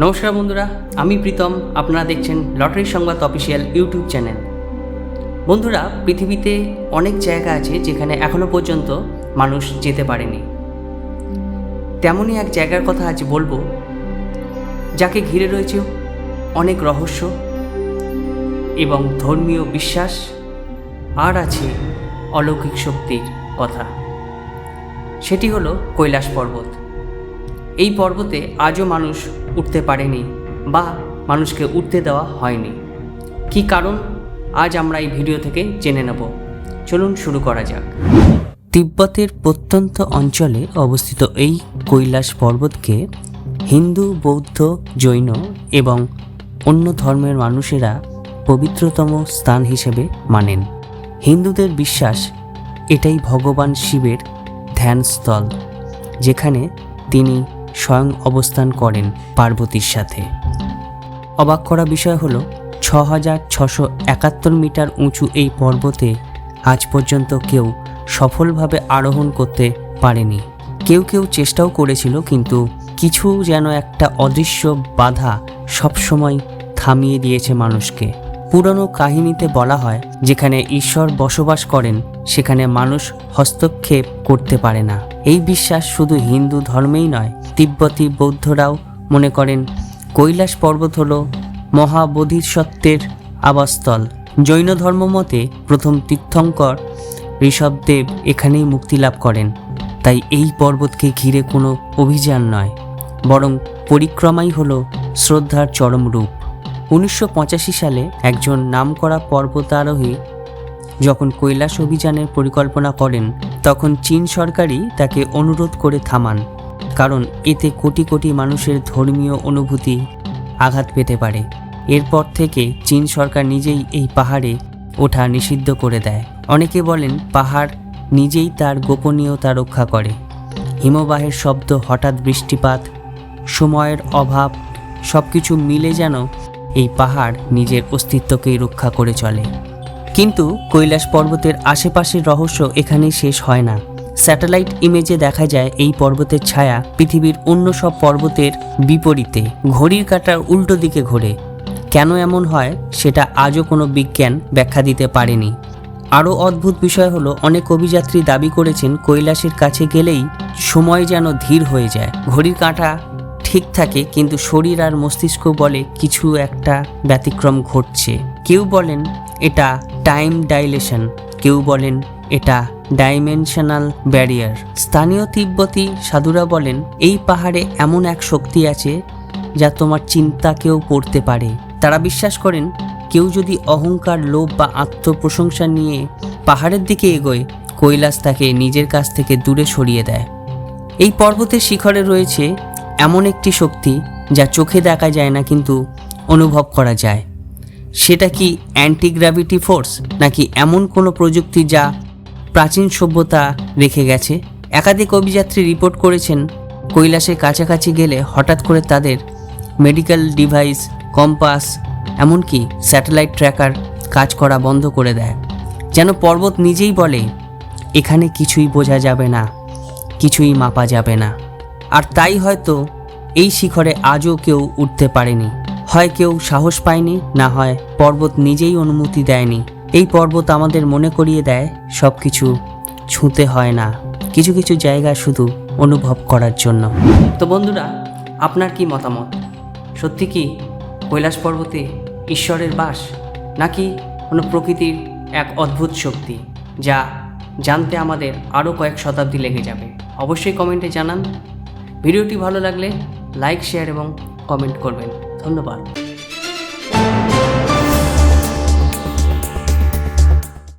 নমস্কার বন্ধুরা, আমি প্রীতম, আপনারা দেখছেন লটারি সংবাদ অফিসিয়াল ইউটিউব চ্যানেল। বন্ধুরা, পৃথিবীতে অনেক জায়গা আছে যেখানে এখনও পর্যন্ত মানুষ যেতে পারেনি। তেমনই এক জায়গার কথা আজ বলব, যাকে ঘিরে রয়েছে অনেক রহস্য এবং ধর্মীয় বিশ্বাস, আর আছে অলৌকিক শক্তির কথা। সেটি হলো কৈলাস পর্বত। এই পর্বতে আজও মানুষ উঠতে পারেনি বা মানুষকে উঠতে দেওয়া হয়নি। কি কারণ? আজ আমরা এই ভিডিও থেকে জেনে নেব। চলুন শুরু করা যাক। তিব্বতের প্রত্যন্ত অঞ্চলে অবস্থিত এই কৈলাস পর্বতকে হিন্দু, বৌদ্ধ, জৈন এবং অন্য ধর্মের মানুষেরা পবিত্রতম স্থান হিসেবে মানেন। হিন্দুদের বিশ্বাস, এটাই ভগবান শিবের ধ্যানস্থল, যেখানে তিনি স্বয়ং অবস্থান করেন পার্বতীর সাথে। অবাক করা বিষয় হলো ছ হাজার ছশো একাত্তর মিটার উঁচু এই পর্বতে আজ পর্যন্ত কেউ সফলভাবে আরোহণ করতে পারেনি। কেউ কেউ চেষ্টাও করেছিল, কিন্তু কিছু যেন একটা অদৃশ্য বাধা সবসময় থামিয়ে দিয়েছে মানুষকে। পুরনো কাহিনীতে বলা হয়, যেখানে ঈশ্বর বসবাস করেন, সেখানে মানুষ হস্তক্ষেপ করতে পারে না। এই বিশ্বাস শুধু হিন্দু ধর্মেই নয় তিব্বতী বৌদ্ধরাও মনে করেন, কৈলাস পর্বত হল মহাবোধিসত্ত্বের আবাসস্থল। জৈন ধর্মমতে প্রথম তীর্থঙ্কর ঋষভদেব এখানেই মুক্তি লাভ করেন। তাই এই পর্বতকে ঘিরে কোনো অভিযান নয়, বরং পরিক্রমাই হল শ্রদ্ধার চরম রূপ। উনিশশো পঁচাশি সালে একজন নামকরা পর্বতারোহী যখন কৈলাস অভিযানের পরিকল্পনা করেন, তখন চীন সরকারই তাকে অনুরোধ করে থামান। কারণ এতে কোটি কোটি মানুষের ধর্মীয় অনুভূতি আঘাত পেতে পারে। এরপর থেকে চীন সরকার নিজেই এই পাহাড়ে ওঠা নিষিদ্ধ করে দেয়। অনেকে বলেন পাহাড় নিজেই তার গোপনীয়তা রক্ষা করে। হিমবাহের শব্দ, হঠাৎ বৃষ্টিপাত, সময়ের অভাব সব কিছু মিলে যেন এই পাহাড় নিজের অস্তিত্বকেই রক্ষা করে চলে। কিন্তু কৈলাস পর্বতের আশেপাশের রহস্য এখানেই শেষ হয় না। স্যাটেলাইট ইমেজে দেখা যায় এই পর্বতের ছায়া পৃথিবীর অন্য সব পর্বতের বিপরীতে। ঘড়ির কাঁটার উল্টো দিকে ঘোরে। কেন এমন হয় সেটা আজও কোনো বিজ্ঞান ব্যাখ্যা দিতে পারেনি। আরও অদ্ভুত বিষয় হলো, অনেক অভিযাত্রী দাবি করেছেন কৈলাসের কাছে গেলেই সময় যেন ধীর হয়ে যায়। ঘড়ির কাঁটা ঠিক থাকে, কিন্তু শরীর আর মস্তিষ্ক বলে কিছু একটা ব্যতিক্রম ঘটছে। কেউ বলেন এটা টাইম ডাইলেশন, কেউ বলেন এটা ডাইমেনশনাল ব্যারিয়ার। স্থানীয় তিব্বতী সাধুরা বলেন, এই পাহাড়ে এমন এক শক্তি আছে যা তোমার চিন্তাকেও পড়তে পারে। তারা বিশ্বাস করেন, কেউ যদি অহংকার, লোভ বা আত্মপ্রশংসা নিয়ে পাহাড়ের দিকে এগোয়, কৈলাস তাকে নিজের কাছ থেকে দূরে সরিয়ে দেয়। এই পর্বতের শিখরে রয়েছে এমন একটি শক্তি যা চোখে দেখা যায় না, কিন্তু অনুভব করা যায়। সেটা কি অ্যান্টি গ্র্যাভিটি ফোর্স নাকি এমন কোনো প্রযুক্তি যা প্রাচীন সভ্যতা রেখে গেছে। একাধিক অভিযাত্রী রিপোর্ট করেছেন, কৈলাসের কাছাকাছি গেলে হঠাৎ করে তাদের মেডিকেল ডিভাইস, কম্পাস, এমনকি স্যাটেলাইট ট্র্যাকার কাজ করা বন্ধ করে দেয়। যেন পর্বত নিজেই বলে, এখানে কিছুই বোঝা যাবে না, কিছুই মাপা যাবে না। আর তাই হয়তো এই শিখরে আজও কেউ উঠতে পারেনি। হয় কেউ সাহস পায়নি, না হয় পর্বত নিজেই অনুমতি দেয়নি। এই পর্বত আমাদের মনে করিয়ে দেয় সব কিছু ছুঁতে হয় না। কিছু কিছু জায়গা শুধু অনুভব করার জন্য। তো বন্ধুরা, আপনার কি মতামত? সত্যি কি কৈলাস পর্বতে ঈশ্বরের বাস, নাকি কোনো প্রকৃতির এক অদ্ভুত শক্তি, যা জানতে আমাদের আরও কয়েক শতাব্দী লেগে যাবে? অবশ্যই কমেন্টে জানান। ভিডিওটি ভালো লাগলে লাইক, শেয়ার এবং কমেন্ট করবেন। ধন্যবাদ।